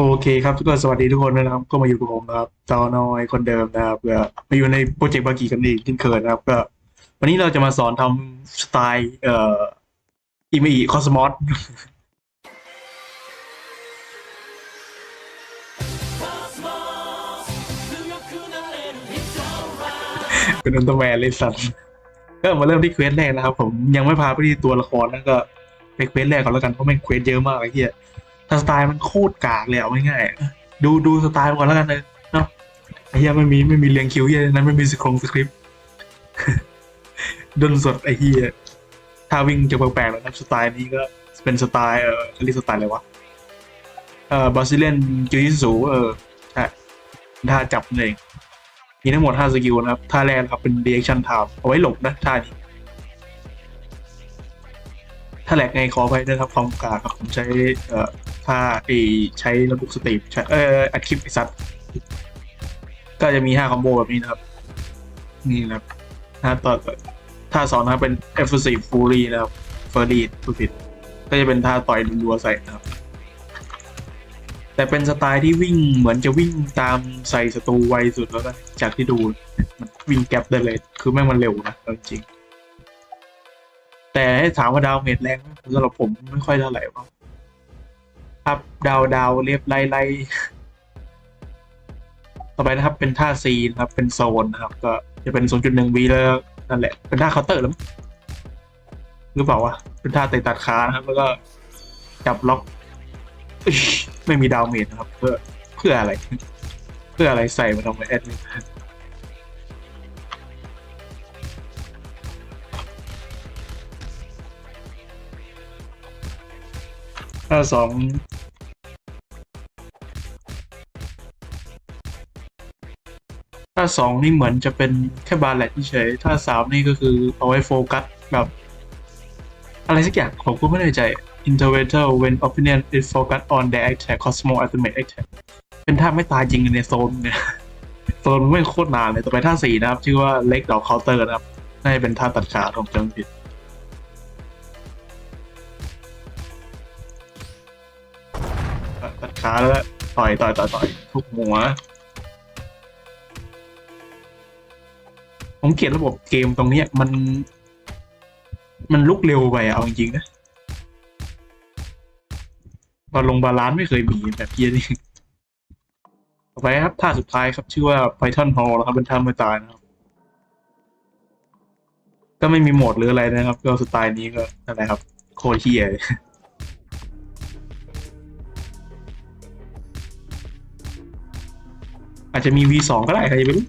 โอเคครับทุกคนสวัสดีทุกคนนะครับ ก็มาอยู่กับผมนะครับจอนอยคนเดิมนะครับก็มาอยู่ในโปรเจกต์บากีกันอีกที่เคยนะครับ ก็ วันนี้เราจะมาสอนทำสไตล์เอ่ออีเมอีคอสมอสเป็นอันตแมนเลยสัตว์ก็มาเริ่มที่เควสแรกนะครับ ผมยังไม่พาไปที่ตัวละครนั่นก็ไปเควสแรกก่อนแล้วกันเพราะแม่งเควสเยอะมากไอ้เหี้ย ถ้าสไตล์มันโคตรกากเลยเอาง่ายๆดูดูสไตล์ก่อนแล้วกันเลยเนาะไอ้เหี้ยไม่มีไม่มีเรียงคิวเหี้ยนั้นไม่มีสครงสคริปต์ดนสดไอ้เหี้ยถ้าวิ่งจะแปลกๆแล้วครับสไตล์นี้ก็เป็นสไตล์เออเรียกสไตล์อะไรวะเออบาซิเลียนจูยิสูเออใช่ท่าจับนั่นเองมีทั้งหมด 5 สกิลนะครับท่าแรกครับเป็น reaction time เอาไว้หลบนะท่านี้ ถ้าแหลกไงขอไปด้วยครับความกากครับผมใช้เอ่อถ้าไอใช้ระบบสตรีมใช้เอออัดคลิปไอสัตว์ก็จะมีห้าคอมโบแบบนี้นะครับ นี่นะครับถ้าต่อท่าสองนะครับเป็น e f f e r s i v e Fury นะครับ f u r r y ผู้ผิด ก็จะเป็นท่าต่อยรัวใส่นะครับ แต่เป็นสไตล์ที่วิ่งเหมือนจะวิ่งตามใส่ศัตรูไวสุดแล้วก็จากที่ดู มันวิ่งแก๊ปได้เลย คือแม่งมันเร็วนะจริง แต่ให้ถามว่าดาวเมจแรงสำหรับผมไม่ค่อยเท่าไหร่วะครับดาวดาวเรียบไล่ไล่ต่อไปนะครับ เป็นท่าซีนะครับ เป็นโซนนะครับ ก็จะเป็น 0.1วีแล้วนั่นแหละ เป็นท่าเคาน์เตอร์หรือหรือเปล่าวะเป็นท่าเตะตัดขานะครับ แล้วก็จับล็อกไม่มีดาวเมจนะครับ เพื่อเพื่ออะไร เพื่ออะไรใส่มาทำไมแอดมิน ท่าสองท่าสองนี่เหมือนจะเป็นแค่บาแลตเฉยท่าสามนี่ก็คือเอาไว้โฟกัสแบบอะไรสักอย่างผมก็ไม่แน่ใจ interventor when opinion is focused on their attack cosmo ultimate attack เป็นท่าไม่ตายจริงในโซนเนี่ยโซนไม่โคตรนานเลยต่อไปท่าสี่นะครับ ชื่อว่า leg dog counter นะครับน่าจะเป็นท่าตัดขาของจำผิด ช้าแล้วก็ต่อยต่อยต่อยต่อยทุกหัว ผมเกลียดระบบเกมตรงเนี้ยมัน มันลุกเร็วไปเอาจริงๆนะบอลลงบาลานซ์ไม่เคยมีแบบเพี้ยนี่ต่อไปครับท่าสุดท้ายครับ ชื่อว่า Python Hall นะครับเป็นท่าไม่ตายนะครับ ก็ไม่มีโหมดหรืออะไรนะครับ ก็สไตล์นี้ก็อะไรครับ โคตรเฮียเลย อาจจะมี V2 ก็ได้ใครจะไปรู้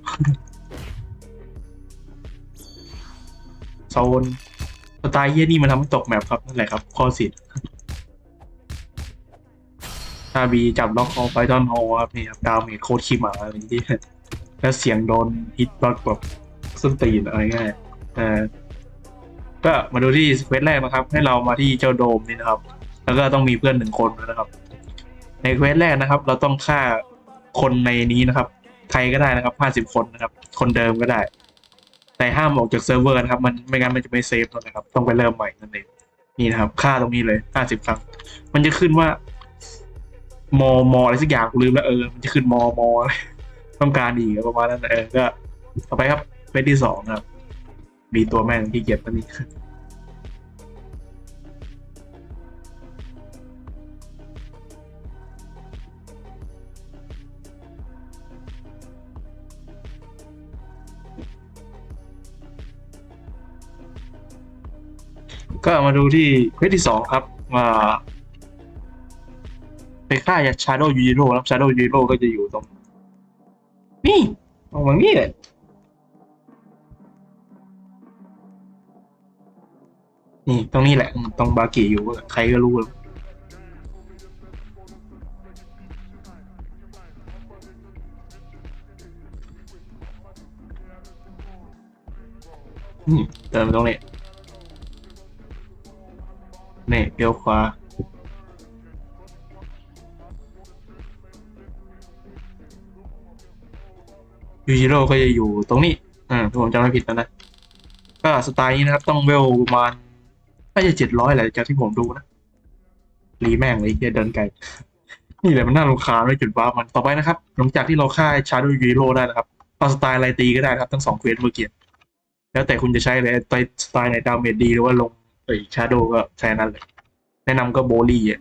โซนสไตล์เยี่ยนี่มันทำให้ตกแมปครับนั่นแหละครับ ข้อเสิทธิ์ถ้าบีจับล็อกคอไฟตอนโฮครับนี่ครับดาวเมจโคตรขี้หมาอะไรอย่างที่แล้วเสียงโดนฮิตบล็อกแบบส้นตีนอะไรง่ายๆเออก็มาดูที่สเควสแรกนะครับ ให้เรามาที่เจ้าโดมนี่นะครับ แล้วก็ต้องมีเพื่อนหนึ่งคนนะครับ ในเควสแรกนะครับ เราต้องฆ่าคนในนี้นะครับ ใครก็ได้นะครับห้าสิบคนนะครับ คนเดิมก็ได้ แต่ห้ามออกจากเซิร์ฟเวอร์นะครับ มันไม่งั้นมันจะไม่เซฟนะครับ ต้องไปเริ่มใหม่นั่นเองนี่นะครับค่าตรงนี้เลยห้าสิบครั้ง มันจะขึ้นว่ามอมออะไรสักอย่างลืมแล้วเออ มันจะขึ้นมอมอต้องการอีกประมาณนั้นเออก็ต่อไปครับเฟสที่สองครับ มีตัวแม่งที่เก็บตัวนี้ ก็มาดูที่เควสที่สองครับมาไปฆ่าชาโดว์ยูโร่แล้วชาโดว์ยูโรก็จะอยู่ตรง นี่ตรงนี้แหละนี่ตรงนี้แหละตรงบากิอยู่ใครก็รู้แล้วเติมตรงนี้ เนี่ยเลี้ยวขวายูจิโร่ก็จะอยู่ตรงนี้ อ่าถ้าผมจำไม่ผิดนะนะ ก็สไตล์นี้นะครับ ต้องเวลประมาณน่าจะเจ็ดร้อยแหละจากที่ผมดูนะ รีแม่งเลยเฮียเดินไกล นี่แหละมันน่ารำคาญด้วยจุดว้ามัน ต่อไปนะครับ หลังจากที่เราฆ่าชาร์ดยูจิโร่ได้นะครับเอาสไตล์อะไรตีก็ได้นะครับ ทั้งสองเควสเมื่อกี้ แล้วแต่คุณจะใช้เลยสไตล์ไหนดาเมจดีหรือว่าลง เอ้ยชาร์โดก็ใช้อันนั้นเลยแนะนำก็โบลี่อะ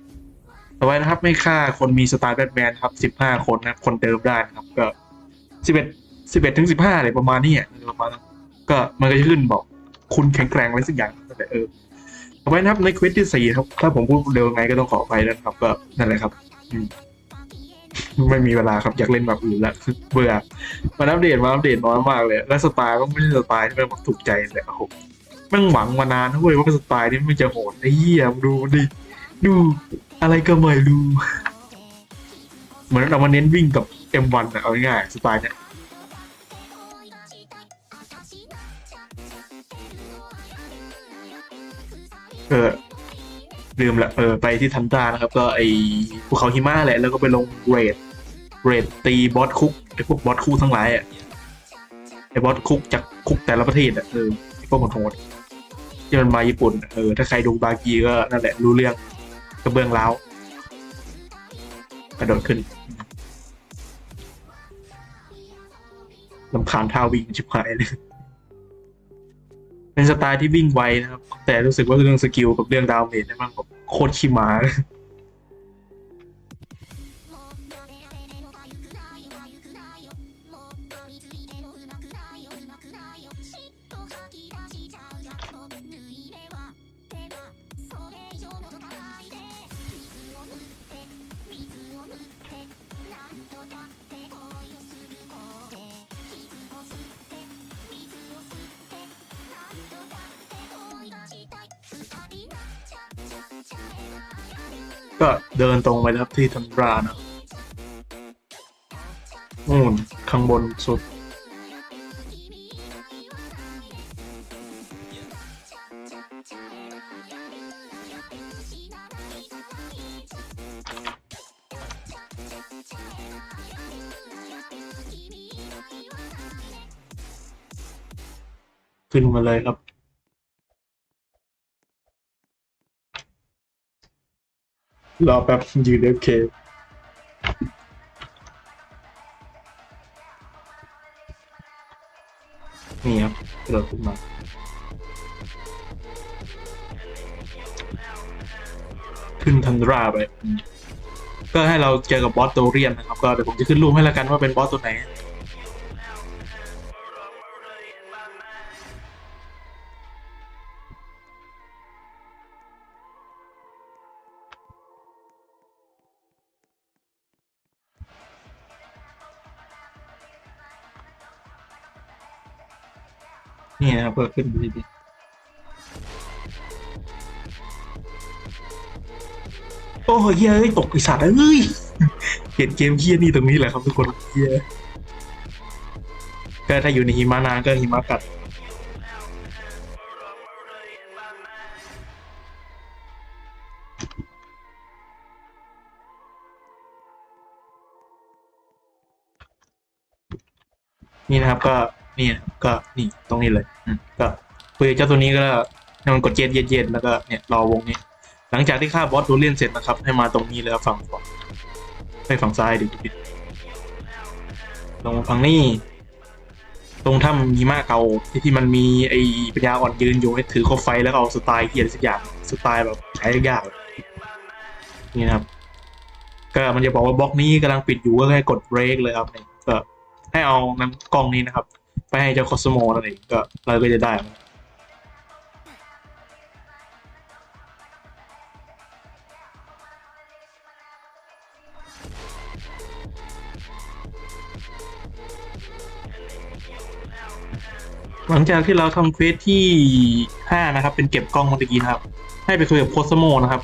ต่อไปนะครับไม่ฆ่าคนมีสไตล์แบทแมนครับสิบห้าคนนะคนเดิมได้นะครับ ก็สิบเอ็ดสิบเอ็ดถึงสิบห้าอะไรประมาณนี้อะประมาณนั้นก็มันก็จะขึ้นบอก คุณแข็งแกร่งอะไรสักอย่างนั่นแหละเออต่อไปนะครับในเควสที่สี่ครับ ถ้าผมพูดเร็วไงก็ต้องขออภัยด้วยนะครับ ก็นั่นแหละครับอืมไม่มีเวลาครับอยากเล่นแบบอื่นละเบื่อมันอัปเดตมาอัปเดตน้อยมากเลย และสไตล์ก็ไม่ใช่สไตล์ที่มันถูกใจเลยโอ้โห ม่งหวังมานานนะเว้ยว่าสไตล์นี้มันจะโหดไอ้เหี้ยมดูดิดูอะไรก็ไม่รู้เหมือนเรามาเน้นวิ่งกับ M1 อะเอาง่ายๆสไตล์เนี้ยเออลืมละเออไปที่ทันตานะครับ ก็ไอภูเขาหิมะแหละแล้วก็ไปลงเรดเรดตีบอสคุกไอพวกบอสคุกทั้งหลายอะไอบอสคุกจากคุกแต่ละประเทศอะเออพวกโหด ที่มันมาญี่ปุ่นเออถ้าใครดูบากีก็นั่นแหละรู้เรื่องกระเบื้องล้าวกระโดดขึ้นลำคาญท่าวิ่งชิบหายเลย เป็นสไตล์ที่วิ่งไวนะครับ แต่รู้สึกว่าเรื่องสกิลกับเรื่องดาวเมจนี่มันแบบโคตรขี้หมา ก็เดินตรงไปครับที่ทันรานะนู่นข้างบนสุด ขึ้นมาเลยครับ รอแป๊บยืนเอฟเคนี่ครับกระโดดขึ้นมาขึ้นทันดราไป ก็ให้เราเจอกับบอสโตเรียนนะครับ ก็เดี๋ยวผมจะขึ้นรูปให้แล้วกันว่าเป็นบอสตัวไหน นี่นะครับก็ขึ้นไปดีโอ้ยเหี้ยเอ้ยตกไอสัตว์เอ้ยเห็นเกมเฮี้ยนี่ตรงนี้แหละครับทุกคนเฮี้ยก็ถ้าอยู่ในหิมะนานก็หิมะกัดนี่นะครับก็ นี่นะครับก็นี่ตรงนี้เลยอืมก็คุยกับเจ้าตัวนี้ก็ให้มันกดเย็นเย็นๆแล้วก็เนี่ยรอวงนี้ หลังจากที่ฆ่าบอสตัวเลียนเสร็จนะครับ ให้มาตรงนี้เลยครับฝั่งขวาไปฝั่งซ้ายดิผิดลงฝั่งนี้ตรงถ้ำมีมาเก่าที่ที่มันมีไอ้ปัญญาอ่อนยืนอยู่ให้ถือโคบไฟแล้วก็เอาสไตล์เกียร์สักอย่างสไตล์แบบใช้ยากๆนี่นะครับ ก็มันจะบอกว่าบล็อกนี้กำลังปิดอยู่ก็ให้กดเบรกเลยครับนี่ก็ให้เอาน้ำกล้องนี้นะครับ ไปให้เจ้าคอสโมนั่นเองก็เราก็จะได้ หลังจากที่เราทำเควสที่ห้านะครับ เป็นเก็บกล้องเมื่อกี้นะครับ ให้ไปคุยกับโคสโมนะครับ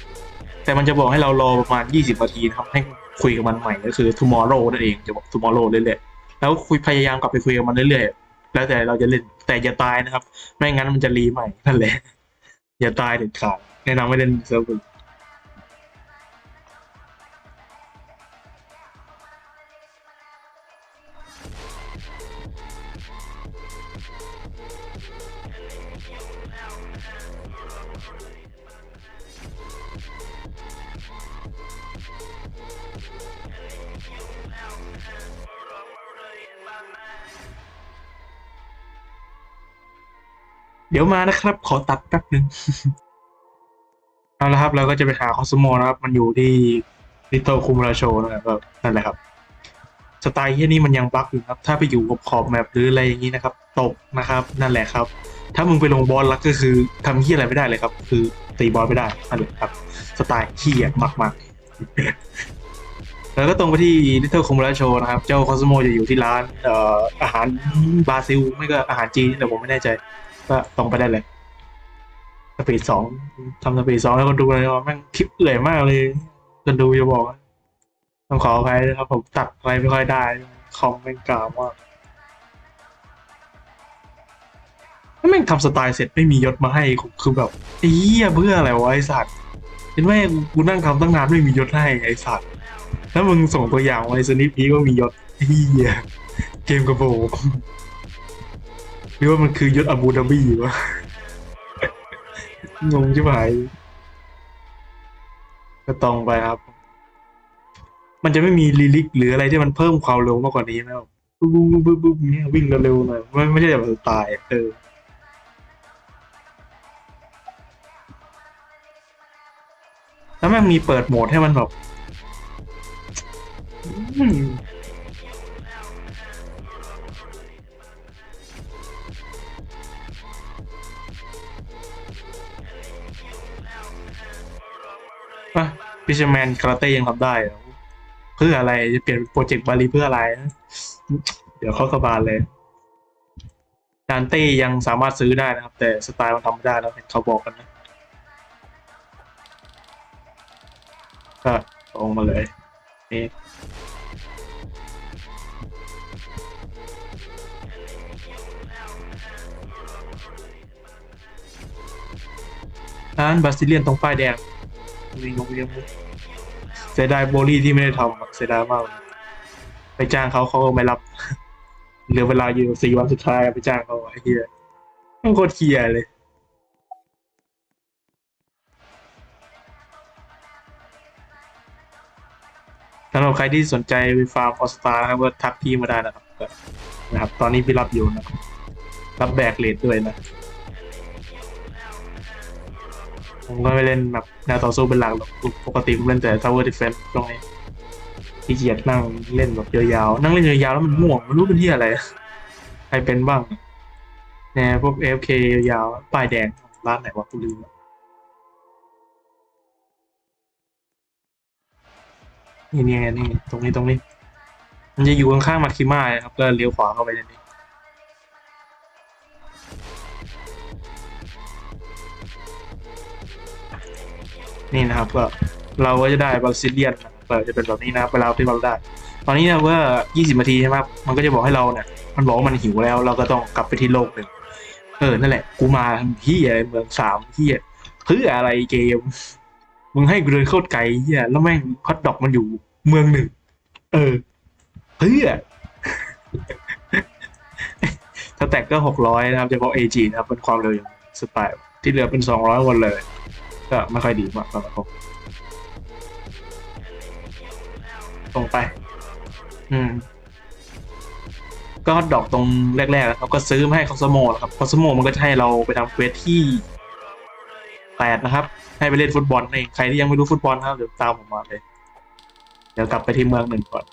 แต่มันจะบอกให้เรารอประมาณ 20 นาทีนะครับ ให้คุยกับมันใหม่ก็คือ tomorrow นั่นเองจะบอก tomorrow เรื่อยๆแล้วคุยพยายามกลับไปคุยกับมันเรื่อยๆ แล้วแต่เราจะเล่นแต่อย่าตายนะครับ ไม่งั้นมันจะรีใหม่นั่นแหละอย่าตายเด็ดขาดแนะนำให้เล่นเซิร์ฟเวอร์ เดี๋ยวมานะครับ ขอตัดแป๊บหนึ่งเอาละครับ เราก็จะไปหาคอสโมนะครับ มันอยู่ที่ลิโตคุมราโชนะครับนั่นแหละครับ สไตล์ที่นี่มันยังบั๊กอยู่ครับ ถ้าไปอยู่กับขอบแมปหรืออะไรอย่างนี้นะครับ ตกนะครับ นั่นแหละครับ ถ้ามึงไปลงบอลล้วก็คือทำเฮี้ยอะไรไม่ได้เลยครับ คือตีบอลไม่ได้นั่นแหละครับ สไตล์เฮี้ยมากๆ แล้วก็ตรงไปที่ลิ t เ l e คุมราโชนะครับ เจ้าคอสโมจะอยู่ที่ร้านอออาหารบราซิล ไม่ก็อาหารจีนแต่ผมไม่แน่ใจ ก็ตรงไปได้เลยสปีดสองทำสปีดสองแล้วคนดูเลยว่าแม่งคลิปเอื่อยมากเลยคนดูจะบอกต้องขออภัยนะครับ ผมตัดอะไรไม่ค่อยได้คอมแม่งกาวมากแม่งทำสไตล์เสร็จไม่มียศมาให้ผมคือแบบไอ้เหี้ยเพื่ออะไรวะไอ้สัตว์เห็นไหมกูนั่งทำตั้งนานไม่มียศให้ไอ้สัตว์แล้วมึงส่งตัวอย่างมาในสนิปพีก็มียศไอ้เหี้ยเกมกระโปง หรือว่ามันคือยศอาบูดาบีวะ งงใช่ไหมก็ตรงไปครับ มันจะไม่มีลิลิกหรืออะไรที่มันเพิ่มความเร็วมากกว่านี้ไหมแบบปุ๊บปุ๊บปุ๊บปุ๊บปุ๊บเนี่ยวิ่งเร็วๆหน่อยไม่ไม่ใช่แบบตล์เออแล้วแม่งมีเปิดโหมดให้มันแบบ พิชแมนคาราเต้ยังทำได้เพื่ออะไรจะเปลี่ยนโปรเจกต์บาลีเพื่ออะไรนะเดี๋ยวเขากระบาลเลยดานเต้ยังสามารถซื้อได้นะครับ แต่สไตล์มันทำไม่ได้แล้วเห็นเขาบอกกันนะก็ตรงมาเลยนี่ร้านบาซิเลียนตรงป้ายแดง วิ่งเรียงเสียดายโบลี่ที่ไม่ได้ทำอะเสียดายมากเลยไปจ้างเขาเขาก็ไม่รับ เหลือเวลาอยู่สี่วันสุดท้ายไปจ้างเขาไอ้เหี้ยมันโคตรเคียเลย สำหรับใครที่สนใจไปฟาร์มออสตานะครับก็ทักพี่มาได้นะครับก็นะครับ ตอนนี้พี่รับอยู่นะครับ รับแบกเลทด้วยนะ ผมก็ไม่เล่นแบบแนวต่อสู้เป็นหลักหรอกปกติผมเล่นแต่ Tower Defense ตรงนี้พี่เกียดนั่งเล่นแบบยาวๆนั่งเล่นยาวๆแล้วมันง่วงไม่รู้เป็นที่อะไร ใครเป็นบ้างเนี่ยพวก AFK ยาวๆป้ายแดงร้านไหนวะกูลืมนี่นี่นี่ตรงนี้ตรงนี้ มันจะอยู่ข้างๆมาคิมาครับก็เลี้ยวขวาเข้าไปในนี้ นี่นะครับก็เราก็จะได้บาซิเลียนนะครับก็จะเป็นแบบนี้นะครับเวลาที่เราได้ ตอนนี้เนี่ยว่า 20 นาทีใช่ไหมมันก็จะบอกให้เราเนี่ยมันบอกว่ามันหิวแล้ว เราก็ต้องกลับไปที่โลกหนึ่งเออนั่นแหละกูมาที่อะไรเมืองสามที่เพื่ออะไรเกมมึงให้กูเดินเข้าไกลเฮียแล้วแม่งฮอตดอกมันอยู่เมืองหนึ่ง เออเพื่อถ้า แตกก็หกร้อยนะครับเฉพาะ AG นะครับเป็นความเร็วอย่างสไตล์ที่เหลือเป็นสองร้อยวันเลย ก็ไม่ค่อยดีมากสำหรับผมตรงไป อืม ก็ดอกตรงแรกๆนะครับก็ซื้อมาให้คอสโมครับคอสโมมันก็จะให้เราไปทำเควสที่แปดนะครับ ให้ไปเล่นฟุตบอลเองใครที่ยังไม่รู้ฟุตบอลนะครับเดี๋ยวตามผมมาเลย เดี๋ยวกลับไปที่เมืองหนึ่งก่อน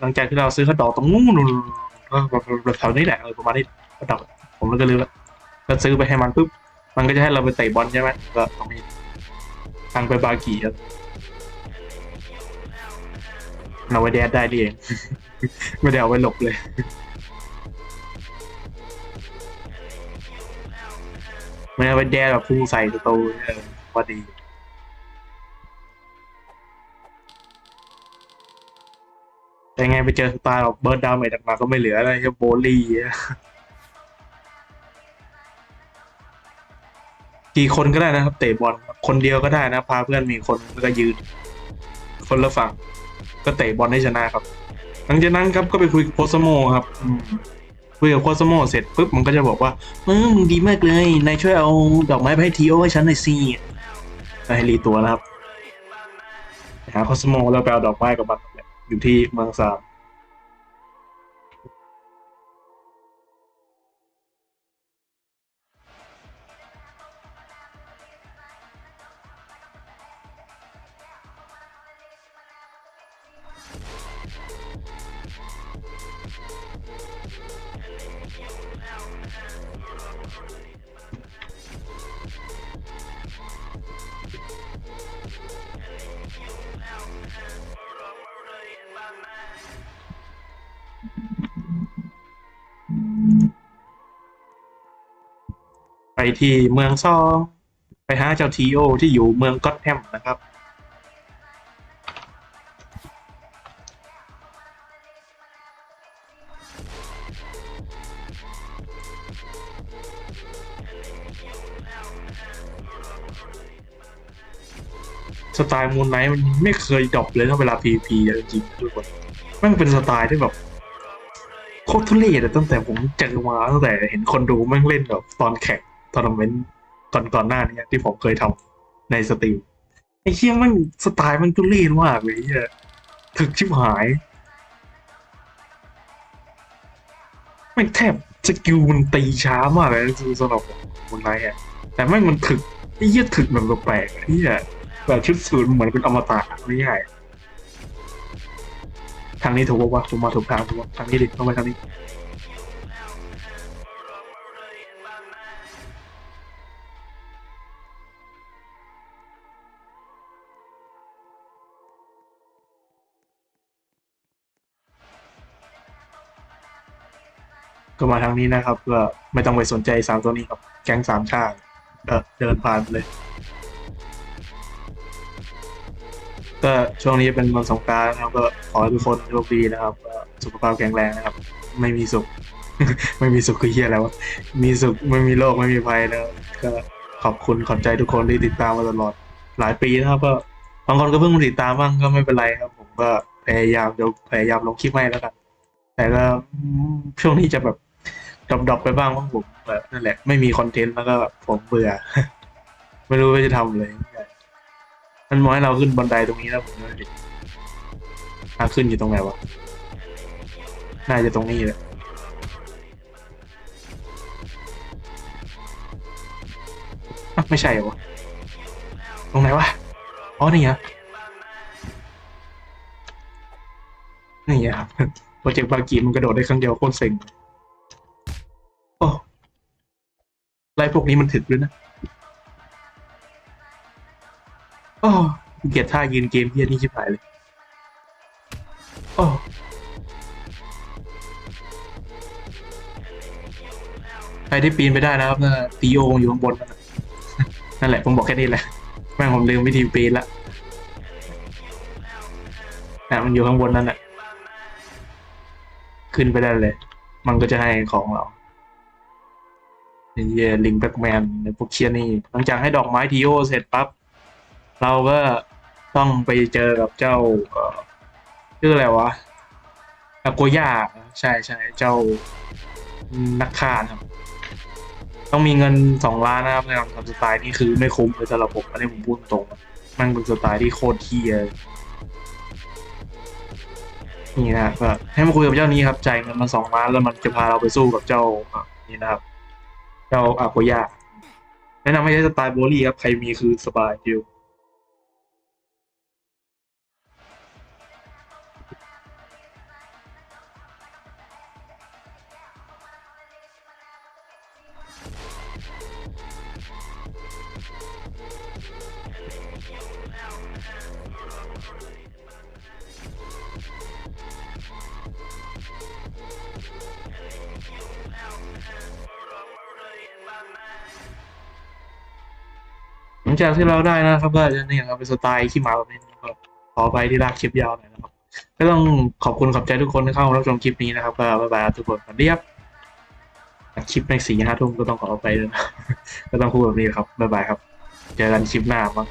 หลังจากที่เราซื้อข้าวดอกตรงนู้นแถวนี้แหละเออประมาณนี้ข้าวดอกผมก็ลืมแล้วก็ซื้อไปให้มันปุ๊บมันก็จะให้เราไปเตะบอลใช่ไหมก็ตรงนี้ทางไปบากีครับเราไว้แดดได้ดีเองไม่ได้เอาไว้หลบเลยไม่ได้เอาไว้แดดแบบพุ่งใส่ประตูเออพอดี แต่ไงไปเจอสไตล์แบเบิร์ดดาวเมจมาก็ไม่เหลืออะไรแค่โบลี่กี่คนก็ได้นะครับเตะบอลคนเดียวก็ได้นะ พาเพื่อนมีคนแล้วก็ยืน คนละฝั่ง ก็เตะบอลให้ชนะครับหลังจากนั้นครับก็ไปคุยกับโคสโมครับคุยกับโคสโมเสร็จปุ๊บมันก็จะบอกว่าเออมึงดีมากเลยนายช่วยเอาดอกไม้ไปให้ทีโอให้ฉันหน่อยสิให้รีตัวนะครับหาโคสโมแล้วไปเอาดอกไม้กับมัน อยู่ที่เมืองสาม ที่เมืองซองไปหาเจ้าทีโอที่อยู่เมืองก็อตแฮมนะครับ สไตล์มูนไนท์มันไม่เคยดรอปเลยถ้าเวลา PVP จริงทุกคนมันเป็นสไตล์ที่แบบโคตรทุเรศตั้งแต่ผมเจอมาตั้งแต่เห็นคนดูแม่งเล่นแบบตอนแข่ง ทัวร์นาเมนต์ก่อนก่อนหน้านี้ที่ผมเคยทำในสตรีมไอ้เชี่ยมันสไตล์มันทุเรศมากเลยเหียถึกชิบหายม่งแทบสกิลมันตีช้ามากเลยสำหรับคนไรอะแต่แม่งมันถึกไอ้เหี้ยถึกแบบแปลกๆอะแบบชุดสูทเหมือนเป็นอมตะไม่ใช่ทางนี้ถูกปะวะผมมาถูกทางถูกปะทางนี้ดิต้องไปทางนี้ ก็มาทางนี้นะครับ ก็ไม่ต้องไปสนใจสามตัวนี้ครับ แก๊งสามชาติเออเดินผ่านเลย ก็ช่วงนี้เป็นวันสงกรานต์นะครับ ก็ขอให้ทุกคนโชคดีนะครับ สุขภาพแข็งแรงนะครับ ไม่มีสุข ไม่มีสุขคือเฮียอะไรวะมีสุขไม่มีโรคไม่มีภัยนะก็ขอบคุณขอบใจทุกคนที่ติดตามมาตลอดหลายปีนะครับ ก็บางคนก็เพิ่งมาติดตามบ้างก็ไม่เป็นไรครับ ผมก็พยายามจะพยายามลงคลิปให้แล้วกัน แต่ก็ช่วงนี้จะแบบ ดรอปๆไปบ้างเพราะผมแบบนั่นแหละไม่มีคอนเทนต์แล้วก็ผมเบื่อ ไม่รู้ว่าจะทำเลยมันมองให้เราขึ้นบันไดตรงนี้แล้วผมก็ดิทางขึ้นอยู่ตรงไหนวะน่าจะตรงนี้แหละไม่ใช่หรอวะตรงไหนวะอ๋อนี่เหรอนี่ไงครับโปรเจกต์บากีมันกระโดดได้ครั้งเดียวโคตรเซ็ง ไรพวกนี้มันถึกด้วยนะโอ้เกียดท่ายืนเกมเฮียนี่ชิบหายเลยโอ้ใครที่ปีนไปได้นะครับน่าตีโองอยู่ข้างบนนั่นน่ะนั่นแหละผมบอกแค่นี้แหละแม่งผมลืมวิธีปีนละนะมันอยู่ข้างบนนั่นแหละขึ้นไปได้เลย มันก็จะให้ของเรา ไอ้เหี้ยลิงแบ็กแมนในพวกเชียนี่ หลังจากให้ดอกไม้ทีโอเสร็จปั๊บ เราก็ต้องไปเจอกับเจ้าชื่ออะไรวะอาโกย่าใช่ใช่เจ้านักฆ่าครับ ต้องมีเงินสองล้านนะครับในการทำสไตล์นี่คือไม่คุ้มเลยสำหรับผมอันนี้ผมพูดตรงมันเป็นสไตล์ที่โคตรเทียนี่นะก็ให้มาคุยกับเจ้านี้ครับจ่ายเงินมาสองล้านแล้วมันจะพาเราไปสู้กับเจ้านี่นะครับ จ้าอาโกยาแนะนำให้ใช้สไตล์โบลี่ครับ ใครมีคือสบายจิว จากที่เราได้นะครับก็จะนี่ครับเป็นสไตล์ขี้หมาแบบนี้นะครับขอไปที่ลากคลิปยาวหน่อยนะครับ ก็ต้องขอบคุณขอบใจทุกคนที่เข้ามารับชมคลิปนี้นะครับก็บ๊ายบายทุกคนสวัสดีครับคลิปในสี่ห้าทุ่มก็ต้องขอไปด้วยนะก็ต้องพูดแบบนี้ครับบ๊ายบายครับ เจอกันคลิปหน้ามั้ง